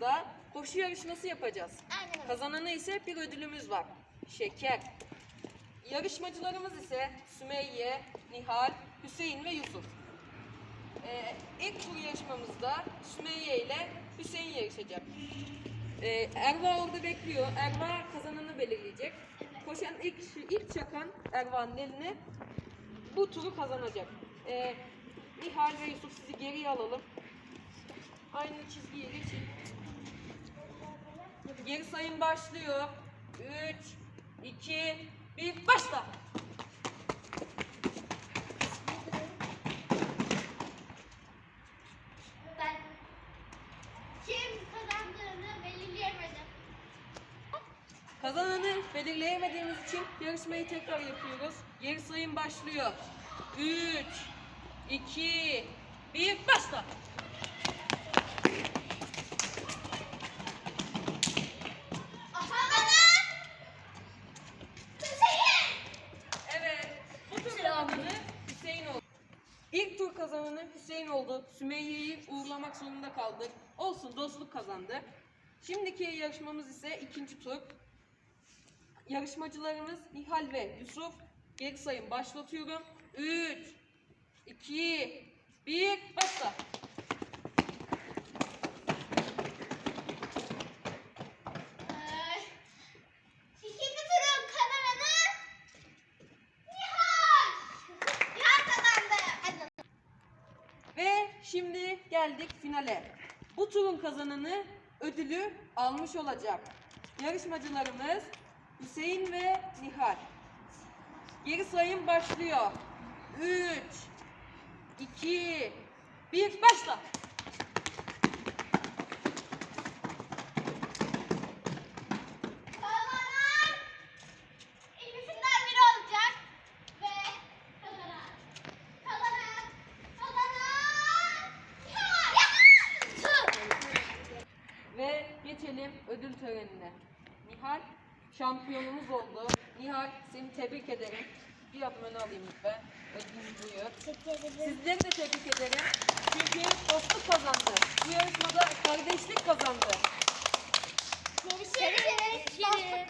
yarışmamızda koşu yarışması yapacağız. Aynen. Kazananı ise bir ödülümüz var. Şeker. Yarışmacılarımız ise Sümeyye, Nihal, Hüseyin ve Yusuf. Ee, ilk tur yarışmamızda Sümeyye ile Hüseyin yarışacak. Ee, Erva orada bekliyor. Erva kazananı belirleyecek. Koşan ilk ilk çakan Erva'nın eline bu turu kazanacak. Ee, Nihal ve Yusuf sizi geriye alalım. Aynı çizgiye geçin. Geri sayım başlıyor. 3, 2, 1, başla. Ben kim kazandığını belirleyemedim. Kazananı belirleyemediğimiz için yarışmayı tekrar yapıyoruz. Geri sayım başlıyor. 3, 2, 1, başla. İlk tur kazananı Hüseyin oldu. Sümeyye'yi uğurlamak zorunda kaldık. Olsun, dostluk kazandı. Şimdiki yarışmamız ise ikinci tur. Yarışmacılarımız Nihal ve Yusuf. Geri sayım başlatıyorum. 3, 2, 1, başla. Ee, İkinci turun kazananı Nihal. Nihal kazandı. Hadi. Ve şimdi geldik finale. Bu turun kazananı ödülü almış olacak. Yarışmacılarımız Hüseyin ve Nihal. Geri sayım başlıyor. 3, 2, 1, başla. Kazanan ikisinden biri olacak ve kazanan kazanan kazanan Nihal. Ve geçelim ödül törenine. Nihal şampiyonumuz oldu. Nihal seni tebrik ederim. Bir adım öne alayım lütfen. Ödülünü buyur. Sizleri de tebrik ederim. Çünkü dostluk kazandı. Bu yarışmada kardeşlik kazandı. Görüşürüz. Görüşürüz.